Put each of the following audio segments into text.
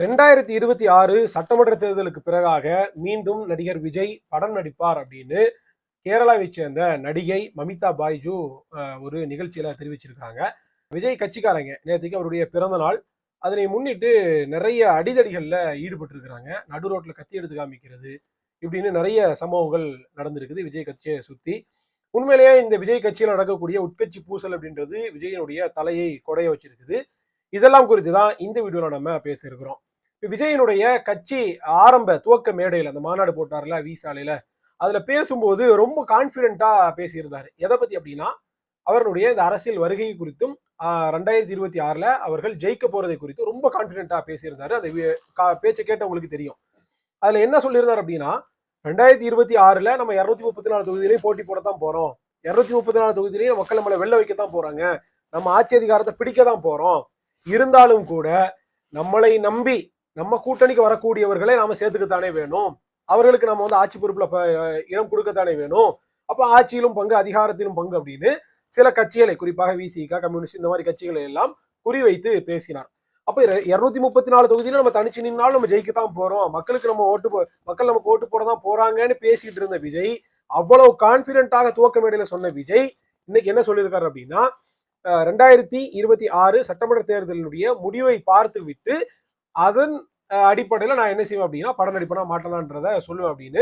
ரெண்டாயிரத்தி இருபத்தி ஆறு சட்டமன்ற தேர்தலுக்கு பிறகாக மீண்டும் நடிகர் விஜய் படம் நடிப்பார் அப்படின்னு கேரளாவை சேர்ந்த நடிகை மமிதா பாய்ஜு ஒரு நிகழ்ச்சியில தெரிவிச்சிருக்காங்க. விஜய் கட்சிக்காரங்க. நேற்றுக்கு அவருடைய பிறந்த நாள். அதனை முன்னிட்டு நிறைய அடிதடிகளில் ஈடுபட்டிருக்கிறாங்க. நடு ரோட்டில் கத்தி எடுத்து காமிக்கிறது. இப்படின்னு நிறைய சம்பவங்கள் நடந்திருக்குது விஜய் கட்சியை சுற்றி உண்மையிலேயே இந்த விஜய் கட்சியில் நடக்கக்கூடிய உட்கட்சி பூசல் அப்படின்றது விஜயனுடைய தலையை கொடைய வச்சிருக்குது. இதெல்லாம் குறித்து தான் இந்த வீடியோவில் நம்ம பேசியிருக்கிறோம். விஜயனுடைய கட்சி ஆரம்ப துவக்க மேடையில் அந்த மாநாடு போட்டார்ல வி சாலையில அதுல பேசும்போது ரொம்ப கான்பிடென்ட்டா பேசியிருந்தாரு. எதை பத்தி அப்படின்னா அவருடைய இந்த அரசியல் வருகை குறித்தும் ரெண்டாயிரத்தி இருபத்தி ஆறுல அவர்கள் ஜெயிக்க போறதை குறித்தும் ரொம்ப கான்பிடென்ட்டா பேசியிருந்தாரு. அந்த கா- பேச்சை கேட்டவங்களுக்கு தெரியும். அதுல என்ன சொல்லியிருந்தார் அப்படின்னா ரெண்டாயிரத்தி இருபத்தி ஆறுல நம்ம இருநூத்தி முப்பத்தி நாலு தொகுதியிலையும் போட்டி போட தான் போறோம். இருநூத்தி முப்பத்தி நாலு தொகுதியிலையும் மக்கள் நம்மளை வெள்ள வைக்க தான் போறாங்க. நம்ம ஆட்சி அதிகாரத்தை பிடிக்க தான் போறோம். இருந்தாலும் கூட நம்மளை நம்பி நம்ம கூட்டணிக்கு வரக்கூடியவர்களை நாம சேர்த்துக்கத்தானே வேணும்? அவர்களுக்கு நம்ம வந்து ஆட்சி பொறுப்புல இடம் கொடுக்கத்தானே வேணும்? அப்ப ஆட்சியிலும் பங்கு அதிகாரத்திலும் பங்கு அப்படின்னு சில கட்சிகளை குறிப்பாக விசிகா கம்யூனிஸ்ட் இந்த மாதிரி கட்சிகளை எல்லாம் குறிவைத்து பேசினார். அப்ப இருநூத்தி முப்பத்தி நாலு தொகுதியில நம்ம தனிச்சு நின்னாலும் நம்ம ஜெயிக்கத்தான் போறோம். மக்களுக்கு நம்ம ஓட்டு போ- மக்கள் நமக்கு ஓட்டு போட தான் போறாங்கன்னு பேசிட்டு இருந்த விஜய் அவ்வளவு கான்பிடென்ட்டாக துவக்க மேடையில சொன்ன விஜய் இன்னைக்கு என்ன சொல்லியிருக்காரு அப்படின்னா ரெண்டாயிரத்தி இருபத்தி ஆறு சட்டமன்ற தேர்தலினுடைய முடிவை பார்த்து விட்டு அதன் அஹ், அடிப்படையில நான் என்ன செய்வேன் அப்படின்னா படம் நடிப்பனா மாட்டலான்றத சொல்லுவேன் அப்படின்னு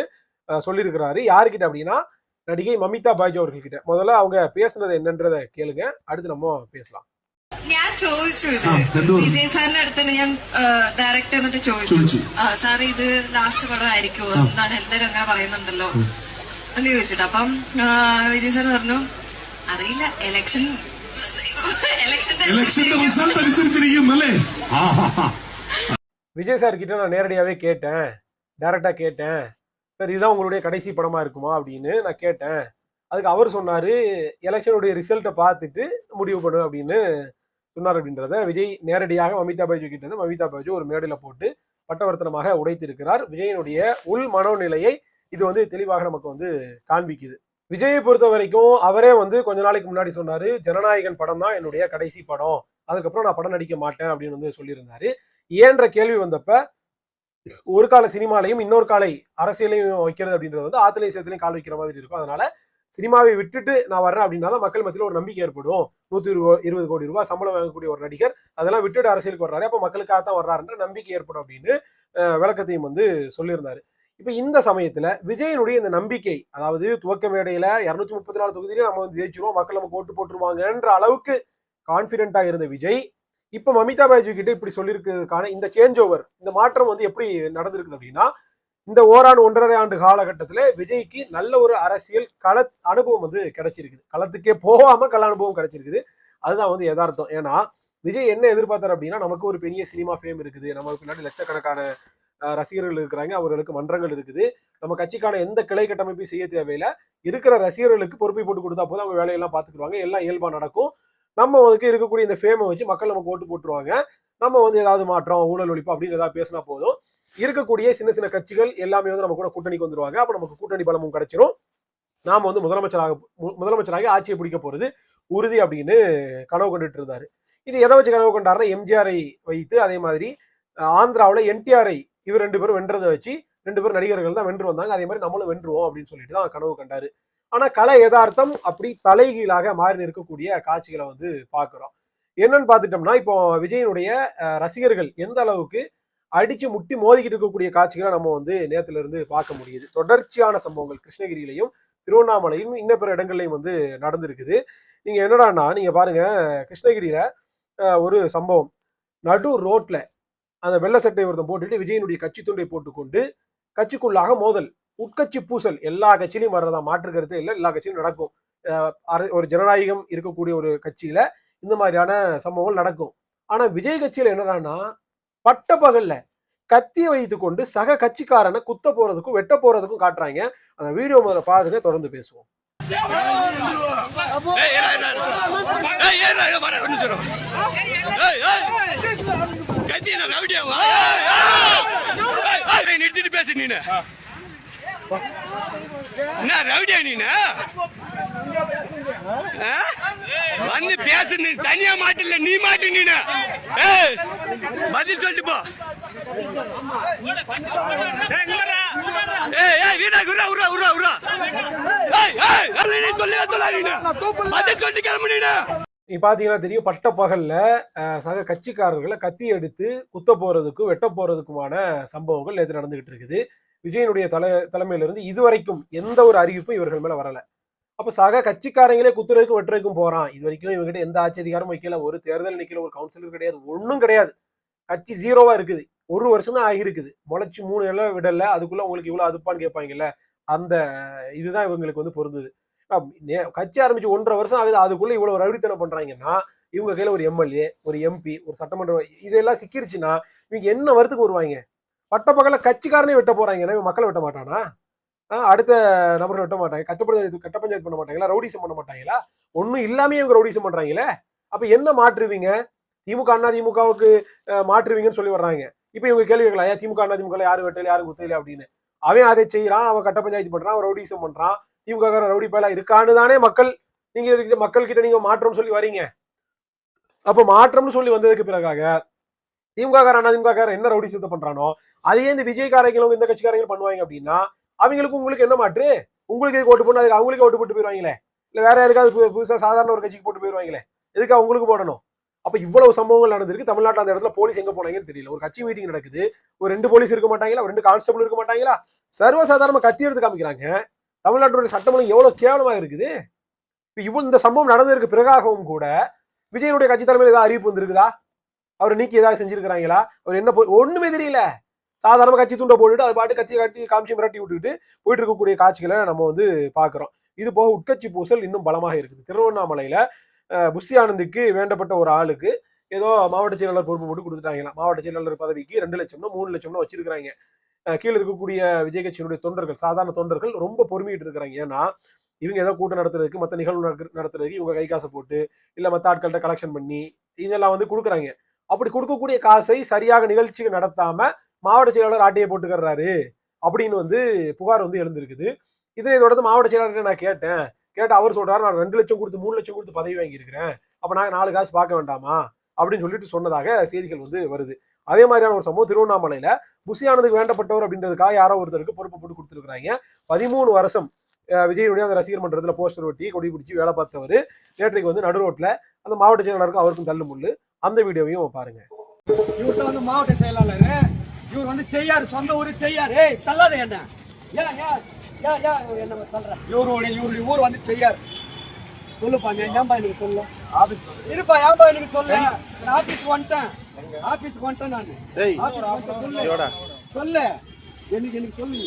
அஹ், சொல்லியிருக்கிறாரு யாருக்கிட்ட அப்படின்னா நடிகை மமிதா பாய்ஜு அவர்கள்கிட்ட முதல்ல அவங்க பேசுனது என்னன்றத கேளுங்க அடுத்து நம்ம பேசலாம் ഞാൻ ചോദിച്ചു ഇത് ആ, എന്ത് പറഞ്ഞു? വിജയ് സാറിന്റെ അടുത്ത് തന്നെ ഞാൻ ഡയറക്റ്റ് എന്നിട്ട് ചോദിച്ചു ചോദിച്ചു. ആ, സാർ ഇത് ലാസ്റ്റ് പടം ആയിരിക്കുമോ എന്നാണ് എല്ലാരും അങ്ങനെ പറയുന്നുണ്ടല്ലോ എന്ന് ചോദിച്ചിട്ട് അപ്പം ആ, വിജയ് സാർ പറഞ്ഞു അറിയില്ല ഇലക്ഷൻ ഇലക്ഷന്റെ ഇലക്ഷന്റെ റിസൾട്ട് അനുസരിച്ചിരിക്കും അല്ലേ ആ, ആ, ആ. விஜய் சார் கிட்ட நான் நேரடியாகவே கேட்டேன். டேரெக்டாக கேட்டேன். சார் இதுதான் உங்களுடைய கடைசி படமாக இருக்குமா அப்படின்னு நான் கேட்டேன். அதுக்கு அவர் சொன்னார் எலெக்ஷனுடைய ரிசல்ட்டை பார்த்துட்டு முடிவு பண்ணு அப்படின்னு சொன்னார் அப்படின்றத விஜய் நேரடியாக மமிதா பாஜி கிட்ட இருந்து மமிதா பாய்ஜு ஒரு மேடையில் போட்டு பட்டவர்த்தனமாக உடைத்திருக்கிறார். விஜயனுடைய உள் மனோநிலையை இது வந்து தெளிவாக நமக்கு வந்து காண்பிக்குது. விஜயை பொறுத்த வரைக்கும் அவரே வந்து கொஞ்ச நாளைக்கு முன்னாடி சொன்னாரு ஜனநாயகன் படம் தான் என்னுடைய கடைசி படம். அதுக்கப்புறம் நான் படம் நடிக்க மாட்டேன் அப்படின்னு வந்து சொல்லியிருந்தாரு. ஏன்ற கேள்வி வந்தப்ப ஒரு கால சினிமாலையும் இன்னொரு காலை அரசியலையும் வைக்கிறது அப்படின்றது வந்து ஆத்திலையும் சேர்த்துலையும் கால் வைக்கிற மாதிரி இருக்கும். அதனால சினிமாவை விட்டுட்டு நான் வர்றேன் அப்படின்னா தான் மக்கள் மத்தியில் ஒரு நம்பிக்கை ஏற்படும். நூத்தி இருபது இருபது கோடி ரூபாய் சம்பளம் வாங்கக்கூடிய ஒரு நடிகர் அதெல்லாம் விட்டுட்டு அரசியலுக்கு வர்றாரு. அப்போ மக்களுக்காக தான் வர்றாருன்ற நம்பிக்கை ஏற்படும் அப்படின்னு விளக்கத்தையும் வந்து சொல்லியிருந்தாரு. இப்போ இந்த சமயத்துல விஜயனுடைய இந்த நம்பிக்கை அதாவது துவக்க மேடையில இரநூத்தி முப்பத்தி நாலு தொகுதியிலே நம்ம வந்து ஜெயிச்சிருவோம் மக்கள் நமக்கு ஓட்டு போட்டுருவாங்கன்ற அளவுக்கு கான்பிடென்ட்டா இருந்த விஜய் இப்ப மமிதா பாய்ஜி கிட்ட இப்படி சொல்லியிருக்கிறதுக்கான இந்த சேஞ்ச் ஓவர் இந்த மாற்றம் வந்து எப்படி நடந்திருக்குது அப்படின்னா இந்த ஓராண்டு ஒன்றரை ஆண்டு காலகட்டத்துல விஜய்க்கு நல்ல ஒரு அரசியல் கள அனுபவம் வந்து கிடைச்சிருக்குது. களத்துக்கே போகாம கள அனுபவம் கிடைச்சிருக்குது. அதுதான் வந்து யதார்த்தம். ஏன்னா விஜய் என்ன எதிர்பார்த்தார் அப்படின்னா நமக்கு ஒரு பெரிய சினிமா ஃபேம் இருக்குது. நமக்கு பின்னாடி லட்சக்கணக்கான ரசிகர்கள் இருக்கிறாங்க. அவர்களுக்கு மன்றங்கள் இருக்குது. நம்ம கட்சிக்கான எந்த கிளை கட்டமைப்பையும் செய்ய தேவையில்லை. இருக்கிற ரசிகர்களுக்கு பொறுப்பை போட்டு கொடுத்தா போதும். அவங்க வேலையெல்லாம் பார்த்துக்குவாங்க எல்லாம் இயல்பாக நடக்கும். நம்ம வந்து இருக்கக்கூடிய இந்த ஃபேமை வச்சு மக்கள் நமக்கு ஓட்டு போட்டுருவாங்க. நம்ம வந்து ஏதாவது மாற்றம் ஊழல் ஒழிப்பு அப்படின்னு ஏதாவது பேசினா போதும். இருக்கக்கூடிய சின்ன சின்ன கட்சிகள் எல்லாமே வந்து நம்ம கூட கூட்டணிக்கு வந்துருவாங்க. அப்போ நமக்கு கூட்டணி பலமும் கிடைச்சிரும். நாம் வந்து முதலமைச்சராக மு- முதலமைச்சராக ஆட்சியை பிடிக்க போகிறது உறுதி அப்படின்னு கனவு கொண்டுட்டு இருந்தார். இது எதை வச்சு கனவு கண்டாருன்னா எம்ஜிஆரை வைத்து அதே மாதிரி ஆந்திராவில் என்டிஆரை இவர் ரெண்டு பேரும் வென்றதை வச்சு ரெண்டு பேரும் நடிகர்கள் தான் வென்று வந்தாங்க. அதே மாதிரி நம்மளும் வென்றுவோம் அப்படின்னு சொல்லிட்டு தான் கனவு கண்டாரு. ஆனா கலை யதார்த்தம் அப்படி தலைகீழாக மாறி இருக்கக்கூடிய காட்சிகளை வந்து பாக்குறோம் என்னன்னு பார்த்துட்டோம்னா இப்போ விஜயனுடைய ரசிகர்கள் எந்த அளவுக்கு அடிச்சு முட்டி மோதிக்கிட்டு இருக்கக்கூடிய காட்சிகளை நம்ம வந்து நேரத்துல இருந்து பார்க்க முடியுது. தொடர்ச்சியான சம்பவங்கள் கிருஷ்ணகிரியிலையும் திருவண்ணாமலையும் இன்ன பிற இடங்கள்லையும் வந்து நடந்திருக்குது. நீங்க என்னடான்னா நீங்க பாருங்க கிருஷ்ணகிரியில ஒரு சம்பவம். நடு ரோட்ல அந்த வெள்ள சட்டை ஒருத்தன் போட்டுட்டு விஜயனுடைய கட்சி துண்டை போட்டுக்கொண்டு கட்சிக்குள்ளாக மோதல். உட்கட்சி பூசல் எல்லா கட்சியிலையும் வர்றதா மாற்று இல்லை எல்லா கட்சியிலும் நடக்கும் ஒரு ஜனநாயகம் இருக்கக்கூடிய ஒரு கட்சியில இந்த மாதிரியான சம்பவங்கள் நடக்கும் ஆனா விஜய் கட்சியில என்னடான்னா பட்ட பகல்ல கத்தியை வைத்து கொண்டு சக கட்சிக்காரனை குத்த போறதுக்கும் வெட்ட போறதுக்கும் காட்டுறாங்க அந்த வீடியோ முதல்ல பாருங்க தொடர்ந்து பேசுவோம் நிறுத்திட்டு பேசு நீனு என்ன ரவுடியா நீனு? வந்து பேசு தனியா மாட்டில்ல நீ மாட்டு நீனு. பதில் சொல்லிட்டு போ. சொல்லி சொல்லாதீங்க அதை சொல்லி நீ பாத்தீங்கன்னா தெரியும் பட்ட பகல்ல சக கட்சிக்காரர்களை கத்தி எடுத்து குத்த போறதுக்கும் வெட்ட போறதுக்குமான சம்பவங்கள் நேற்று நடந்துகிட்டு இருக்குது. விஜயனுடைய தலை தலைமையிலிருந்து இதுவரைக்கும் எந்த ஒரு அறிவிப்பும் இவர்கள் மேல வரல. அப்ப சக கட்சிக்காரங்களே குத்துறதுக்கும் வெட்டுறதுக்கும் போறான். இது வரைக்கும் இவங்ககிட்ட எந்த ஆட்சி அதிகாரமும் வைக்கல. ஒரு தேர்தல் நிக்கல ஒரு கவுன்சிலர் கிடையாது. ஒன்றும் கிடையாது. கட்சி ஜீரோவா இருக்குது. ஒரு வருஷம் தான் ஆகிருக்குது முளைச்சு மூணு எல்லாம் விடல. அதுக்குள்ள உங்களுக்கு இவ்வளவு அதுப்பான்னு கேட்பாங்கல்ல? அந்த இதுதான் இவங்களுக்கு வந்து பொருந்தது. கட்சி ஆரம்பிச்சு ஒன்றரை வருஷம் ஆகுது. அதுக்குள்ள இவ்வளவு ரவுடித்தனம் பண்றாங்கன்னா இவங்க கையில ஒரு எம்எல்ஏ ஒரு எம்பி ஒரு சட்டமன்ற இதெல்லாம் சிக்கிருச்சுன்னா இவங்க என்ன வரத்துக்கு வருவாங்க? பட்டப்பகல கட்சிக்காரனே வெட்ட போறாங்க. எனவே மக்களை வெட்ட மாட்டானா? அடுத்த நபர்கள் வெட்ட மாட்டாங்க. கட்ட பஞ்சாயத்து கட்ட பஞ்சாயத்து பண்ண மாட்டாங்களா? ரவுடிசம் பண்ண மாட்டாங்களா? ஒன்றும் இல்லாமே இவங்க ரவுடிசம் பண்றாங்களே? அப்ப என்ன மாற்றுவீங்க? திமுக அண்ணா திமுகவுக்கு மாற்றுவீங்கன்னு சொல்லி வர்றாங்க. இப்போ இவங்க கேள்வி கேட்கலாம் ஏன் திமுக அண்ணா திமுக யாரும் வெட்டல யாரும் குத்தல? அப்படின்னு. அவன் அதை செய்யறான் அவன் கட்ட பஞ்சாயத்து பண்றான் அவன் ரவுடிசம் பண்றான். திமுக ரவுடி பயலா இருக்கான்னு தானே மக்கள் நீங்க மக்கள் கிட்ட நீங்க மாற்றம் சொல்லி வரீங்க. அப்ப மாற்றம்னு சொல்லி வந்ததுக்கு பிறகாக திமுக காரன் திமுக காரன் என்ன ரவுடி சித்த பண்றானோ அதே இந்த விஜய்காரங்களும் இந்த கட்சிக்காரங்களும் பண்ணுவாங்க அப்படின்னா அவங்களுக்கு உங்களுக்கு என்ன மாற்று? உங்களுக்கு எதுக்கு ஓட்டு போடணும்? அதுக்கு அவங்களுக்கு ஓட்டு போட்டு போயிடுவாங்களே இல்ல வேற யாருக்காவது புதுசாக புதுசா சாதாரண ஒரு கட்சிக்கு போட்டு போயிடுவாங்களே எதுக்கு அவங்களுக்கு போடணும்? அப்ப இவ்வளவு சம்பவங்கள் நடந்திருக்கு. தமிழ்நாட்டில் அந்த இடத்துல போலீஸ் எங்க போனாங்கன்னு தெரியல. ஒரு கட்சி மீட்டிங் நடக்குது. ஒரு ரெண்டு போலீஸ் இருக்க மாட்டாங்களா? ஒரு ரெண்டு கான்ஸ்டபிள் இருக்க மாட்டாங்களா? சர்வசாதாரணமா கத்தி எடுத்து காமிக்கிறாங்க. தமிழ்நாட்டுடைய சட்டமன்றம் எவ்வளவு கேவலமா இருக்குது? இப்போ இவ்வளவு இந்த சம்பவம் நடந்திருக்கு பிறகாகவும் கூட விஜயனுடைய கட்சி தலைமையில் ஏதாவது அறிவிப்பு வந்திருக்குதா? அவர் நீக்கி ஏதாவது செஞ்சிருக்கிறாங்களா? அவர் என்ன போ- ஒண்ணுமே தெரியல. சாதாரண கட்சி துண்டை போட்டுட்டு அது பாட்டு கத்தி கட்டி காமிச்சு மிரட்டி விட்டுட்டு போயிட்டு இருக்கக்கூடிய காட்சிகளை நம்ம வந்து பாக்குறோம் இது போக உட்கட்சி பூசல் இன்னும் பலமாக இருக்குது. திருவண்ணாமலையில புஷி ஆனந்துக்கு வேண்டப்பட்ட ஒரு ஆளுக்கு ஏதோ மாவட்ட செயலாளர் பொறுப்பு போட்டு கொடுத்துட்டாங்களாம் மாவட்ட செயலாளர் பதவிக்கு ரெண்டு லட்சம்னா மூணு லட்சம்னா வச்சிருக்கிறாங்க. கீழே இருக்கக்கூடிய விஜய் கட்சியினுடைய தொண்டர்கள் சாதாரண தொண்டர்கள் ரொம்ப பொறுமையிட்டு இருக்கிறாங்க. ஏன்னா இவங்க ஏதோ கூட்டம் நடத்துறதுக்கு மற்ற நிகழ்வு நடத்துறதுக்கு இவங்க கை காசை போட்டு இல்லை மற்ற ஆட்கள்கிட்ட கலெக்ஷன் பண்ணி இதெல்லாம் வந்து கொடுக்குறாங்க. அப்படி கொடுக்கக்கூடிய காசை சரியாக நிகழ்ச்சிகள் நடத்தாம மாவட்ட செயலாளர் ஆட்டையை போட்டுக்கறாரு அப்படின்னு வந்து புகார் வந்து எழுந்திருக்குது. இதனை தொடர்ந்து மாவட்ட செயலாளர்கிட்ட நான் கேட்டேன். கேட்டு அவர் சொல்றாரு நான் ரெண்டு லட்சம் கொடுத்து மூணு லட்சம் கொடுத்து பதவி வாங்கியிருக்கிறேன். அப்ப நான் நாலு காசு பார்க்க வேண்டாமா? அப்படின்னு சொல்லிட்டு சொன்னதாக செய்திகள் வந்து வருது. அதே மாதிரியான ஒரு சம்பவம் திருவண்ணாமலையில புசியானதுக்கு வேண்டப்பட்டவர் அப்படின்றதுக்காக யாரோ ஒருத்தருக்கு பொறுப்பு போட்டு கொடுத்துருக்காங்க பதிமூணு வருஷம் விஜயனுடைய அந்த ரசிகர் மன்றத்தில் போஸ்டர் ஒட்டி கொடி பிடிச்சி வேலை பார்த்தவர். நேற்றைக்கு வந்து நடு ரோட்டில் அந்த மாவட்ட செயலாளருக்கும் அவருக்கும் தள்ளு முள்ளு அந்த வீடியோவையும் பாருங்க. இவர் தான் வந்து மாவட்ட செயலாளர். இவர் வந்து செய்யாரு சொந்த ஊரு செய்யாரு. ஏய் தள்ளாத என்ன? ஏன் ஏன் ஏன் ஏன் இவர் என்ன தள்ளுற இவருடைய இவருடைய ஊர் வந்து செய்யாரு. சொல்லுப்பா ஏன்பா எனக்கு சொல்லு? ஆபீஸ் இருப்பா ஏன்பா எனக்கு சொல்லு? நான் ஆபீஸ் வந்துட்டேன். ஆபீஸ்க்கு வந்துட்டேன் நான். சொல்லு. எனக்கு எனக்கு சொல்லு.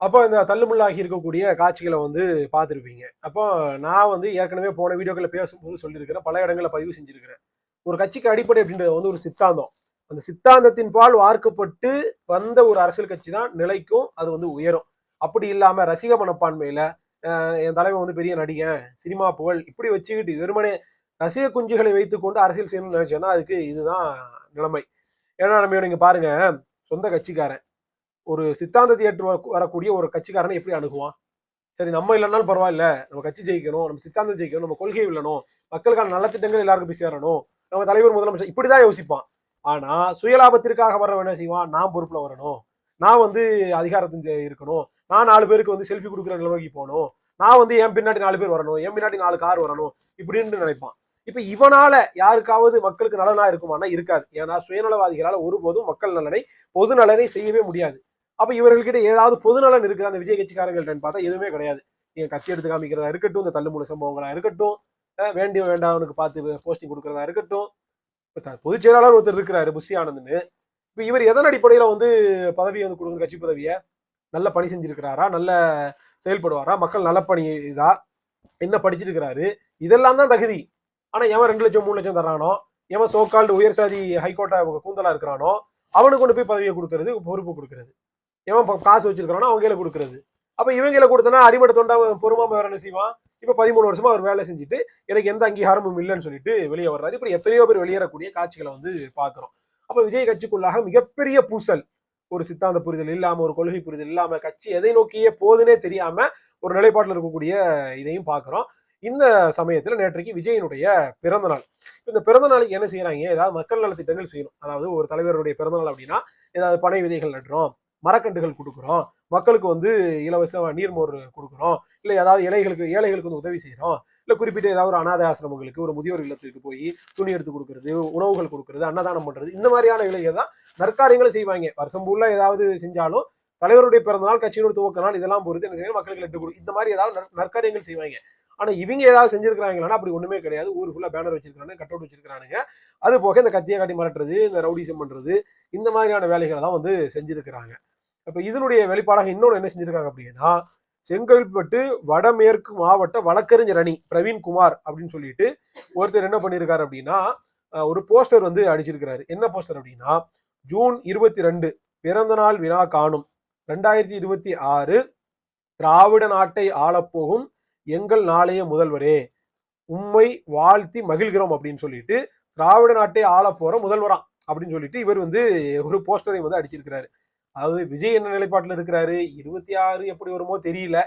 அப்போ இந்த தள்ளுமுள்ளாகி இருக்கக்கூடிய காட்சிகளை வந்து பார்த்துருப்பீங்க. அப்போ நான் வந்து ஏற்கனவே போன வீடியோக்களில் பேசும்போது சொல்லியிருக்கிறேன். பல இடங்களில் பதிவு செஞ்சிருக்கிறேன். ஒரு கட்சிக்கு அடிப்படை அப்படின்றது வந்து ஒரு சித்தாந்தம். அந்த சித்தாந்தத்தின் பால் வார்க்கப்பட்டு வந்த ஒரு அரசியல் கட்சி தான் நிலைக்கும் அது வந்து உயரும். அப்படி இல்லாம ரசிக மனப்பான்மையில என் தலைவன் வந்து பெரிய நடிகன் சினிமா புகழ் இப்படி வச்சுக்கிட்டு வெறுமனே ரசிக குஞ்சுகளை வைத்துக்கொண்டு அரசியல் செய்யணும்னு நினைச்சேன்னா அதுக்கு இதுதான் நிலைமை. ஏன்னா நம்ம நீங்க பாருங்க சொந்த கட்சிக்காரன். ஒரு சித்தாந்தத்தை ஏற்று வரக்கூடிய ஒரு கட்சிக்காரனை எப்படி அணுகுவான்? சரி நம்ம இல்லைனாலும் பரவாயில்ல நம்ம கட்சி ஜெயிக்கணும் நம்ம சித்தாந்தம் ஜெயிக்கணும் நம்ம கொள்கை வில்லணும் மக்களுக்கான நலத்திட்டங்கள் எல்லாருக்கும் போய் சேரணும் நம்ம தலைவர் முதலமைச்சர் இப்படிதான் யோசிப்பான். ஆனா சுயலாபத்திற்காக வர என்ன செய்வான்? நான் பொறுப்புல வரணும். நான் வந்து அதிகாரத்தின் இருக்கணும். நான் நாலு பேருக்கு வந்து செல்ஃபி கொடுக்குற நிலைமைக்கு போகணும். நான் வந்து என் பின்னாடி நாலு பேர் வரணும். என் பின்னாடி நாலு கார் வரணும். இப்படின்னு நினைப்பான். இப்ப இவனால யாருக்காவது மக்களுக்கு நலனா இருக்குமானா இருக்காது. ஏன்னா சுயநலவாதிகளால் ஒருபோதும் மக்கள் நலனை பொது நலனை செய்யவே முடியாது. அப்ப இவர்கள்கிட்ட ஏதாவது பொதுநலன் இருக்குது? அந்த விஜய் கட்சிக்காரங்கள்ட்ட பார்த்தா எதுவுமே கிடையாது. நீங்க கத்தி எடுத்து காமிக்கிறதா இருக்கட்டும் இந்த தள்ளுமுறை சம்பவங்களா இருக்கட்டும் வேண்டிய வேண்டாவனுக்கு பார்த்து போஸ்டிங் கொடுக்கறதா இருக்கட்டும். இப்போ த- பொதுச் செயலாளர் ஒருத்தர் இருக்கிறாரு புஷி ஆனந்த்னு இப்போ இவர் எதன் அடிப்படையில் வந்து பதவியை வந்து கொடுக்குற கட்சி பதவியை? நல்ல பணி செஞ்சிருக்கிறாரா? நல்ல செயல்படுவாரா? மக்கள் நலப்பணி இதா? என்ன படிச்சிருக்கிறாரு இதெல்லாம் தான் தகுதி. ஆனால் எவன் ரெண்டு லட்சம் மூணு லட்சம் தர்றானோ? எவன் சோக்கால்டு உயர் சாதி ஹைகோர்ட்டை கூந்தலாக இருக்கிறானோ? அவனுக்கு கொண்டு போய் பதவியை கொடுக்கறது பொறுப்பு கொடுக்கறது. எவன் காசு வச்சிருக்கிறானோ அவங்க கொடுக்கறது. அப்ப இவங்களை கொடுத்தனா அறிவடை தொண்டா பொறுமாம வேற என்ன செய்வான்? இப்ப பதிமூணு வருஷமா அவர் வேலை செஞ்சுட்டு எனக்கு எந்த அங்கீகாரமும் இல்லைன்னு சொல்லிட்டு வெளியே வர்றாரு. இப்படி எத்தனையோ பேர் வெளியேறக்கூடிய காட்சிகளை வந்து பாக்குறோம் அப்ப விஜய் கட்சிக்குள்ளாக மிகப்பெரிய பூசல். ஒரு சித்தாந்த புரிதல் இல்லாம ஒரு கொள்கை புரிதல் இல்லாம கட்சி எதை நோக்கியே போதுனே தெரியாம ஒரு நிலைப்பாட்டில் இருக்கக்கூடிய இதையும் பார்க்குறோம். இந்த சமயத்துல நேற்றைக்கு விஜயனுடைய பிறந்த நாள். இந்த பிறந்த நாளைக்கு என்ன செய்யறாங்க ஏதாவது மக்கள் நலத்திட்டங்கள் செய்யணும். அதாவது ஒரு தலைவருடைய பிறந்த நாள் அப்படின்னா ஏதாவது பனை விதைகள் நடுறோம். மரக்கன்றுகள் கொடுக்குறோம். மக்களுக்கு வந்து இலவச நீர்மோர் கொடுக்குறோம். இல்லை ஏதாவது இலைகளுக்கு ஏழைகளுக்கு வந்து உதவி செய்கிறோம் இல்லை குறிப்பிட்ட ஏதாவது ஒரு அனாதை ஆசிரமங்களுக்கு ஒரு முதியோர் இல்லத்துக்கு போய் துணி எடுத்து கொடுக்கறது உணவுகள் கொடுக்கறது அன்னதானம் பண்ணுறது இந்த மாதிரியான இலையை தான் நற்காரியங்களும் செய்வாங்க. வருஷம் ஃபுல்லாக ஏதாவது செஞ்சாலும் தலைவருடைய பிறந்த நாள் துவக்க நாள் இதெல்லாம் பொறுத்து என்ன செய்வாங்க? மக்களுக்கு லட்டு கொடு இந்த மாதிரி ஏதாவது நற்காரியங்கள் செய்வாங்க. ஆனால் இவங்க ஏதாவது செஞ்சிருக்கிறாங்களா அப்படி ஒன்றுமே கிடையாது. ஊர் பேனர் வச்சிருக்காங்க கட் அவுட் வச்சிருக்கானுங்க அது போக இந்த கத்தியை காட்டி மிரட்டுறது இந்த ரவுடிசம் பண்ணுறது இந்த மாதிரியான வேலைகளை தான் வந்து செஞ்சிருக்கிறாங்க. இப்போ இதனுடைய வெளிப்பாடாக இன்னொன்று என்ன செஞ்சிருக்காங்க அப்படின்னா செங்கல்பட்டு வடமேற்கு மாவட்ட வழக்கறிஞர் அணி பிரவீன் குமார் அப்படின்னு சொல்லிட்டு ஒருத்தர் என்ன பண்ணியிருக்காரு அப்படின்னா ஒரு போஸ்டர் வந்து அடிச்சிருக்கிறாரு. என்ன போஸ்டர் அப்படின்னா ஜூன் இருபத்தி ரெண்டு பிறந்தநாள் வினா காணும். ரெண்டாயிரத்தி இருபத்தி ஆறு திராவிட நாட்டை ஆளப்போகும் எங்கள் நாளைய முதல்வரே. உம்மை வாழ்த்தி மகிழ்கிறோம் அப்படின்னு சொல்லிட்டு திராவிட நாட்டை ஆளப் போற முதல்வராம் அப்படின்னு சொல்லிட்டு இவர் வந்து ஒரு போஸ்டரை வந்து அடிச்சிருக்கிறாரு. அதாவது விஜய் என்ன நிலைப்பாட்டில் இருக்கிறாரு? இருபத்தி ஆறு எப்படி வருமோ தெரியல.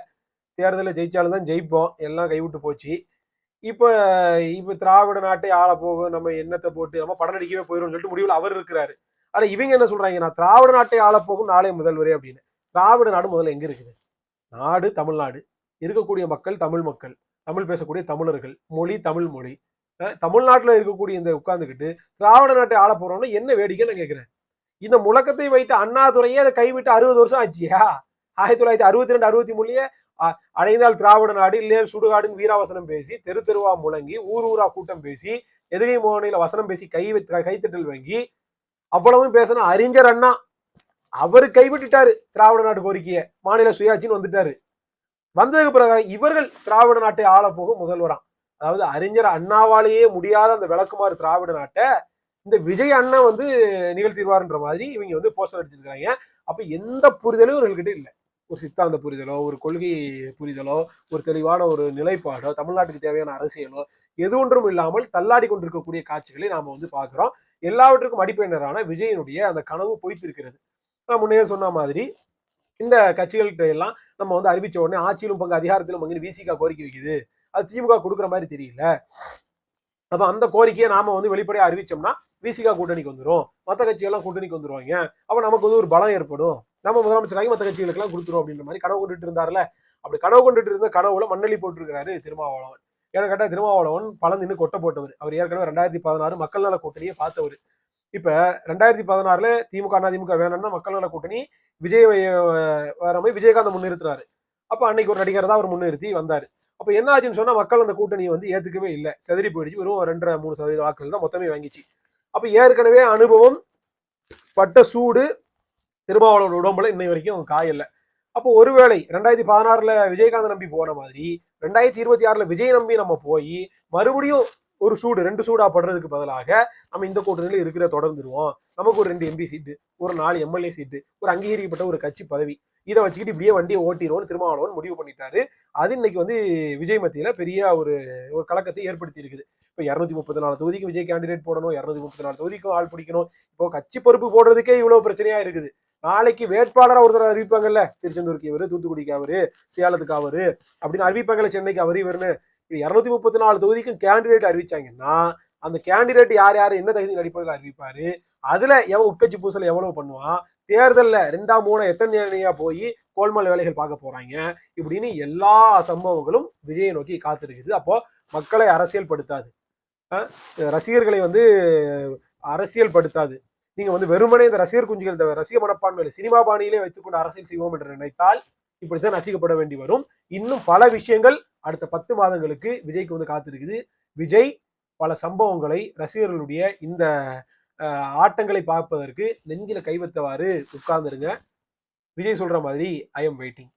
தேர்தலில் ஜெயிச்சாலும் தான் ஜெயிப்போம். எல்லாம் கைவிட்டு போச்சு. இப்போ இப்போ திராவிட நாட்டை ஆள போகும் நம்ம எண்ணத்தை போட்டு நம்ம படம் நடிக்கவே போயிடும்னு சொல்லிட்டு முடிவில் அவர் இருக்கிறாரு. ஆனால் இவங்க என்ன சொல்கிறாங்க நான் திராவிட நாட்டை ஆள போகும் நாளே முதல்வரே அப்படின்னு. திராவிட நாடு முதல்ல எங்கே இருக்குது? நாடு தமிழ்நாடு. இருக்கக்கூடிய மக்கள் தமிழ் மக்கள். தமிழ் பேசக்கூடிய தமிழர்கள். மொழி தமிழ் மொழி. தமிழ்நாட்டில் இருக்கக்கூடிய இந்த உட்காந்துக்கிட்டு திராவிட நாட்டை ஆள போகிறோம்னா என்ன வேடிக்கைன்னு நான் கேட்குறேன் இந்த முழக்கத்தை வைத்த அண்ணாதுரையே அதை கைவிட்டு அறுபது வருஷம் ஆச்சியா ஆயிரத்தி தொள்ளாயிரத்தி அறுபத்தி ரெண்டு அறுபத்தி மூணுலயே அடைந்தால் திராவிட நாடு இல்லையா சுடுகாடுன்னு வீராவசனம் பேசி தெரு தெருவா முழங்கி ஊர் ஊரா கூட்டம் பேசி எதுகை மோகனையில வசனம் பேசி கை கைத்தட்டல் வாங்கி அவ்வளவும் பேசின அறிஞர் அண்ணா அவர் கைவிட்டுட்டாரு திராவிட நாடு கோரிக்கையை. மாநில சுயாட்சின்னு வந்துட்டாரு. வந்ததுக்கு பிறகு இவர்கள் திராவிட நாட்டை ஆள போகும் முதல்வரான் அதாவது அறிஞர் அண்ணாவாலேயே முடியாத அந்த விளக்குமாறு திராவிட நாட்டை இந்த விஜய் அண்ணன் வந்து நிகழ்த்திடுவார்ன்ற மாதிரி இவங்க வந்து போஸ்டர் அடிச்சிருக்காங்க அப்ப எந்த புரிதலும் இவர்கள்கிட்ட இல்லை. ஒரு சித்தாந்த புரிதலோ ஒரு கொள்கை புரிதலோ ஒரு தெளிவான ஒரு நிலைப்பாடோ தமிழ்நாட்டுக்கு தேவையான அரசியலோ எது ஒன்றும் இல்லாமல் தள்ளாடி கொண்டிருக்கக்கூடிய காட்சிகளை நாம வந்து பார்க்குறோம். எல்லாவற்றுக்கும் அடிப்படையினரான விஜயனுடைய அந்த கனவு பொய்த்திருக்கிறது. நான் முன்னே சொன்ன மாதிரி இந்த கட்சிகள்கிட்ட எல்லாம் நம்ம வந்து அறிவிச்ச உடனே ஆட்சியிலும் பங்கு அதிகாரத்திலும் பங்கு விசிகா கோரிக்கை வைக்குது. அது திமுக கொடுக்குற மாதிரி தெரியல. அப்போ அந்த கோரிக்கையை நாம வந்து வெளிப்படையாக அறிவிச்சோம்னா விசிகா கூட்டணிக்கு வந்துடும் மற்ற கட்சிகள்லாம் கூட்டணிக்கு வந்துருவாங்க. அப்போ நமக்கு வந்து ஒரு பலம் ஏற்படும். நம்ம முதலமைச்சராகி மற்ற கட்சிகளுக்கெல்லாம் கொடுத்துரும் அப்படின்ற மாதிரி கனவு கொண்டுட்டு இருந்தார்ல அப்படி கனவு கொண்டுட்டு இருந்த கனவுல மண்ணலி போட்டிருக்கிறாரு திருமாவளவன். ஏன்னா கேட்டால் திருமாவளவன் பலம் நின்று கொட்ட போட்டவர். அவர் ஏற்கனவே ரெண்டாயிரத்தி பதினாறு மக்கள் நல கூட்டணியை பார்த்தவர். இப்போ ரெண்டாயிரத்தி பதினாறுல திமுக அதிமுக வேணும்னா மக்கள் நல கூட்டணி விஜய் வர மாதிரி விஜயகாந்த் முன்னிறுத்துறாரு அப்போ அன்னைக்கு ஒரு நடிகர் தான் அவர் முன்னிறுத்தி வந்தார். அப்போ என்ன ஆச்சுன்னு சொன்னால் மக்கள் அந்த கூட்டணியை வந்து ஏற்றுக்கவே இல்லை. செதறி போயிடுச்சு. வெறும் ரெண்டரை மூணு சதவீத வாக்குகள் தான் மொத்தமே வாங்கிச்சு. அப்போ ஏற்கனவே அனுபவம் பட்ட சூடு திருமாவளவன் உடம்புல இன்னை வரைக்கும் காயல அப்போ ஒருவேளை ரெண்டாயிரத்தி பதினாறுல விஜயகாந்த் நம்பி போன மாதிரி ரெண்டாயிரத்தி இருபத்தி ஆறுல விஜய் நம்பி நம்ம போய் மறுபடியும் ஒரு சூடு ரெண்டு சூடா படுறதுக்கு பதிலாக நம்ம இந்த கூட்டணியில இருக்கிற தொடர்ந்துருவோம். நமக்கு ஒரு ரெண்டு எம்பி சீட்டு ஒரு நாலு எம்எல்ஏ சீட்டு ஒரு அங்கீகரிக்கப்பட்ட ஒரு கட்சி பதவி. இதை வச்சுக்கிட்டு இப்படியே வண்டியை ஓட்டிடுவோம்னு திருமாவளவன் முடிவு பண்ணிட்டாரு. அது இன்னைக்கு வந்து விஜய் மத்தியில பெரிய ஒரு ஒரு கலக்கத்தை ஏற்படுத்தி இருக்குது இப்போ இரநூத்தி முப்பத்தி நாலு தொகுதிக்கு விஜய் கேண்டிடேட் போடணும் இரநூத்தி முப்பத்தி நாலு தொகுதிக்கும் ஆள் பிடிக்கணும். இப்போ கட்சி பொறுப்பு போடுறதுக்கே இவ்வளவு பிரச்சனையா இருக்குது. நாளைக்கு வேட்பாளராக ஒருத்தர் அறிவிப்பாங்கல்ல? திருச்செந்தூருக்கு இவரு தூத்துக்குடிக்கு அவரு சேலத்துக்கு அவரு அப்படின்னு அறிவிப்பாங்கல்ல சென்னைக்கு அவர் இவருன்னு. இரநூத்தி முப்பத்தி நாலு தொகுதிக்கும் கேண்டிடேட் அறிவிச்சாங்கன்னா அந்த கேண்டிடேட் யார் யார் என்ன தகுதி அடிப்படையில் அறிவிப்பாரு? அதுல எவன் உட்கட்சி பூசல் எவ்வளவு பண்ணுவான்? தேர்தலில் ரெண்டாம் மூணு எத்தனை போய் கோல்மால் வேலைகள் பார்க்க போறாங்க? இப்படின்னு எல்லா சம்பவங்களும் விஜயை நோக்கி காத்திருக்குது. அப்போ மக்களை அரசியல்படுத்தாது. படுத்தாது ரசிகர்களை வந்து அரசியல் படுத்தாது நீங்க வந்து வெறுமனே இந்த ரசிகர் குஞ்சுகள் இந்த ரசிக மனப்பான்மையில சினிமா பாணியிலே வைத்துக்கொண்டு அரசியல் செய்வோம் என்று நினைத்தால் இப்படித்தான் ரசிக்கப்பட வேண்டி வரும். இன்னும் பல விஷயங்கள் அடுத்த பத்து மாதங்களுக்கு விஜய்க்கு வந்து காத்திருக்குது. விஜய் பல சம்பவங்களை ரசிகர்களுடைய இந்த ஆட்டங்களை பார்ப்பதற்கு நெஞ்சில கைவத்தவாறு உட்கார்ந்துருங்க. விஜய் சொல்ற மாதிரி ஐ எம் வெயிட்டிங்